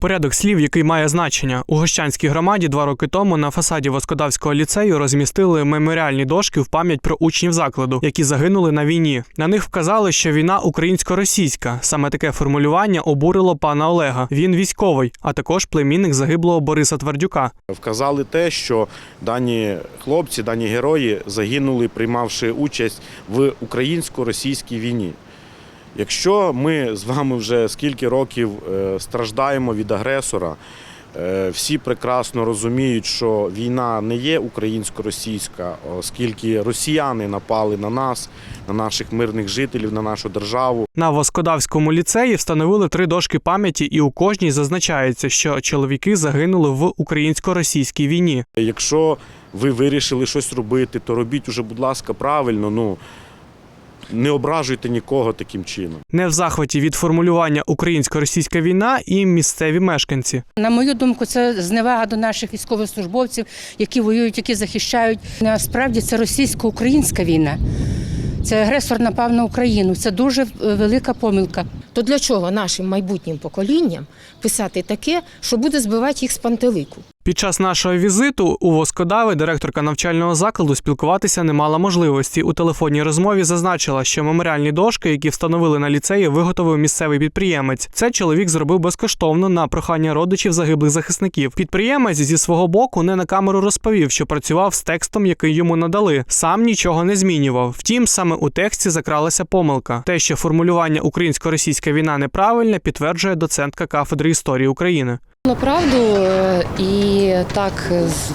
Порядок слів, який має значення у Гощанській громаді, два роки тому на фасаді Воскодавського ліцею розмістили меморіальні дошки в пам'ять про учнів закладу, які загинули на війні. На них вказали, що війна українсько-російська. Саме таке формулювання обурило пана Олега. Він військовий, а також племінник загиблого Бориса Твердюка. Вказали те, що дані хлопці, дані герої загинули, приймавши участь в українсько-російській війні. Якщо ми з вами вже скільки років е, страждаємо від агресора, е, всі прекрасно розуміють, що війна не є українсько-російська, оскільки росіяни напали на нас, на наших мирних жителів, на нашу державу. На Воскодавському ліцеї встановили три дошки пам'яті, і у кожній зазначається, що чоловіки загинули в українсько-російській війні. Якщо ви вирішили щось робити, то робіть уже, будь ласка, правильно. Ну не ображуйте нікого таким чином. Не в захваті від формулювання українсько-російська війна і місцеві мешканці. На мою думку, це зневага до наших військовослужбовців, які воюють, які захищають. Насправді це російсько-українська війна. Це агресор напав на Україну. Це дуже е, велика помилка. То для чого нашим майбутнім поколінням писати таке, що буде збивати їх з пантелику? Під час нашого візиту у Воскодави директорка навчального закладу спілкуватися не мала можливості. У телефонній розмові зазначила, що меморіальні дошки, які встановили на ліцеї, виготовив місцевий підприємець. Це чоловік зробив безкоштовно на прохання родичів загиблих захисників. Підприємець зі свого боку не на камеру розповів, що працював з текстом, який йому надали. Сам нічого не змінював. Втім, саме у тексті закралася помилка. Те, що формулювання українсько-російська війна неправильне, підтверджує доцентка кафедри історії України. Направду е, і так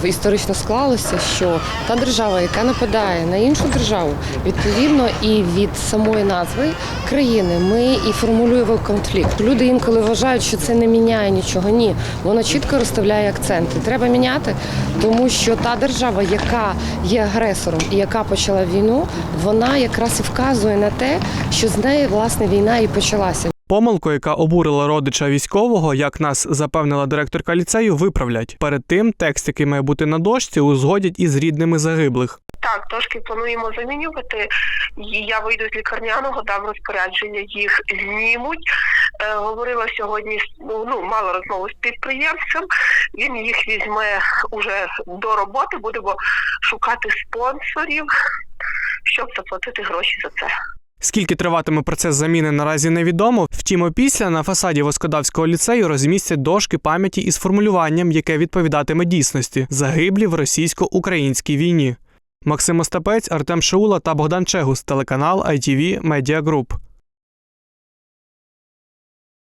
історично склалося, що та держава, яка нападає на іншу державу, відповідно і від самої назви країни ми і формулюємо конфлікт. Люди інколи вважають, що це не міняє нічого. Ні, воно чітко розставляє акценти. Треба міняти, тому що та держава, яка є агресором і яка почала війну, вона якраз і вказує на те, що з неї власне війна і почалася. Помилку, яка обурила родича військового, як нас запевнила директорка ліцею, виправлять. Перед тим текст, який має бути на дошці, узгодять із рідними загиблих. Так, дошки плануємо замінювати. Я вийду з лікарняного, дам розпорядження, їх знімуть. Е, говорила сьогодні, ну, ну, мала розмову з підприємцем. Він їх візьме уже до роботи. Будемо шукати спонсорів, щоб заплатити гроші за це. Скільки триватиме процес заміни, наразі невідомо. Втім, опісля на фасаді Воскодавського ліцею розмістять дошки пам'яті із формулюванням, яке відповідатиме дійсності загиблі в російсько-українській війні. Максим Остапець, Артем Шаула та Богдан Чегус, телеканал ITV Media Group.